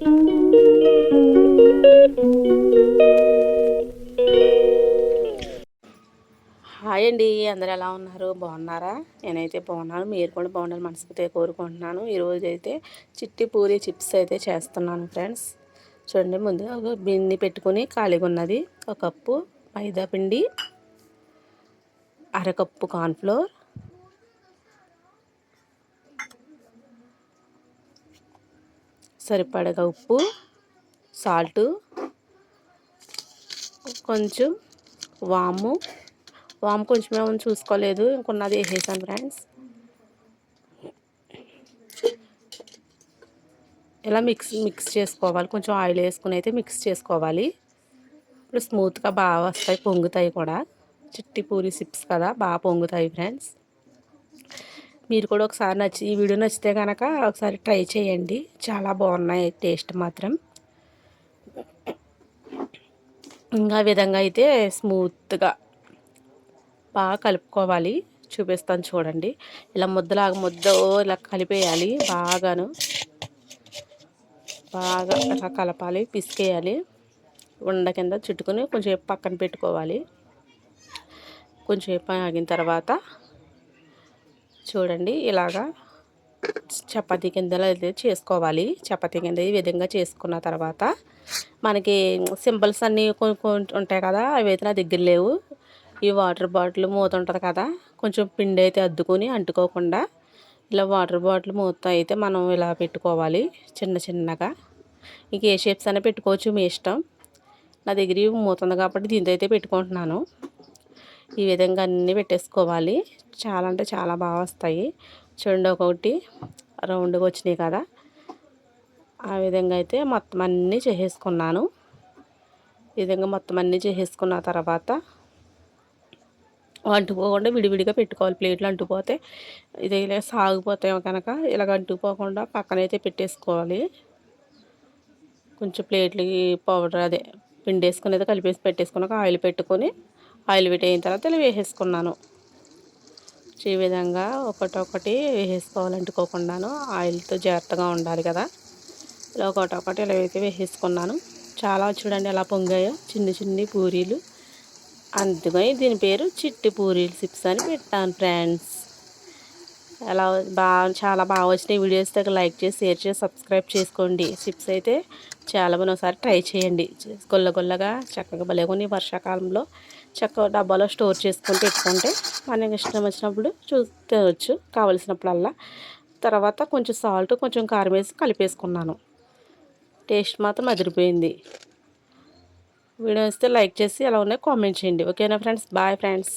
Hi అండి అందరు ఎలా ఉన్నారు? బాగున్నారా? నేనైతే బాగున్నాను మీరు కూడా బాగుండాలి మనసుతో కోరుకుంటున్నాను. ఈరోజు అయితే చిట్టి పూరి చిప్స్ అయితే చేస్తున్నాను ఫ్రెండ్స్. చూడండి ముందు ఒక బిన్ని పెట్టుకుని ఖాళీగా ఉన్నది ఒక కప్పు మైదా పిండి అరకప్పు కార్న్ఫ్లోర్ సరిపడగా ఉప్పు సాల్టు కొంచెం వాము. వాము కొంచెం ఏమైనా చూసుకోలేదు ఇంకొన్నది వేసేసాను ఫ్రెండ్స్. ఇలా మిక్స్ మిక్స్ చేసుకోవాలి. కొంచెం ఆయిల్ వేసుకుని అయితే మిక్స్ చేసుకోవాలి. ఇప్పుడు స్మూత్గా బాగా వస్తాయి పొంగుతాయి కూడా. చిట్టి పూరి సిప్స్ కదా బాగా పొంగుతాయి ఫ్రెండ్స్. మీరు కూడా ఒకసారి నచ్చి ఈ వీడియో నచ్చితే కనుక ఒకసారి ట్రై చేయండి. చాలా బాగున్నాయి టేస్ట్ మాత్రం. ఇంకా విధంగా అయితే స్మూత్గా బాగా కలుపుకోవాలి. చూపిస్తాను చూడండి. ఇలా ముద్దలాగా ముద్ద ఇలా కలిపేయాలి బాగాను. బాగా కలపాలి పిసికేయాలి. ఉండ కింద చుట్టుకొని కొంచెం పక్కన పెట్టుకోవాలి. కొంచెం ఆగిన తర్వాత చూడండి ఇలాగా చపాతీ కిందలో అయితే చేసుకోవాలి. చపాతీ కింద ఈ విధంగా చేసుకున్న తర్వాత మనకి సింబల్స్ అన్నీ కొన్ని ఉంటాయి కదా అవి అయితే నా దగ్గర లేవు. ఈ వాటర్ బాటిల్ మూత ఉంటుంది కదా కొంచెం పిండి అయితే అద్దుకొని అంటుకోకుండా ఇలా వాటర్ బాటిల్ మూత అయితే మనం ఇలా పెట్టుకోవాలి చిన్న చిన్నగా. ఇంక ఏ షేప్స్ అయినా పెట్టుకోవచ్చు మీ ఇష్టం. నా దగ్గర మూత ఉంది కాబట్టి దీంతో అయితే పెట్టుకుంటున్నాను. ఈ విధంగా అన్నీ పెట్టేసుకోవాలి. చాలా అంటే చాలా బాగా వస్తాయి. చూడండి ఒకటి రౌండ్గా వచ్చినాయి కదా. ఆ విధంగా అయితే మొత్తం అన్నీ చేసేసుకున్నాను. ఈ విధంగా మొత్తం అన్నీ చేసేసుకున్న తర్వాత అంటుకోకుండా విడివిడిగా పెట్టుకోవాలి. ప్లేట్లు అంటుపోతే ఇది ఇలా సాగిపోతాయి కనుక ఇలాగ అంటుకోకుండా పక్కనైతే పెట్టేసుకోవాలి. కొంచెం ప్లేట్లకి పౌడర్ అదే పిండి వేసుకునేది కలిపేసి పెట్టేసుకున్నాక ఆయిల్ పెట్టుకొని ఆయిల్ పెట్టయిన తర్వాత ఇలా వేసేసుకున్నాను. ఈ విధంగా ఒకటొకటి వేసేసుకోవాలి అంటుకోకుండాను ఆయిల్తో జాగ్రత్తగా ఉండాలి కదా. ఇలా ఒకటొకటి ఇలా అయితే వేసేసుకున్నాను. చాలా చూడండి ఎలా పొంగాయో చిన్ని చిన్ని పూరీలు. అందుకని దీని పేరు చిట్టి పూరీలు సిప్స్ అని పెట్టాను ఫ్రెండ్స్. ఎలా బాగా చాలా బాగా వచ్చినాయి వీడియోస్. దగ్గర లైక్ చేసి షేర్ చేసి సబ్స్క్రైబ్ చేసుకోండి. సిప్స్ అయితే చాలా మంది ఒకసారి ట్రై చేయండి. గొల్ల గొల్లగా చక్కగా భలేకొని వర్షాకాలంలో. చక్కగా డబ్బాలో స్టోర్ చేసుకొని పెట్టుకుంటే మనకి ఇష్టం వచ్చినప్పుడు చూ తినవచ్చు కావలసినప్పుడల్లా. తర్వాత కొంచెం సాల్ట్ కొంచెం కారం వేసి కలిపేసుకున్నాను. టేస్ట్ మాత్రం అదిరిపోయింది. వీడియో వస్తే లైక్ చేసి ఎలా ఉన్నాయో కామెంట్ చేయండి. ఓకేనా ఫ్రెండ్స్? Bye friends.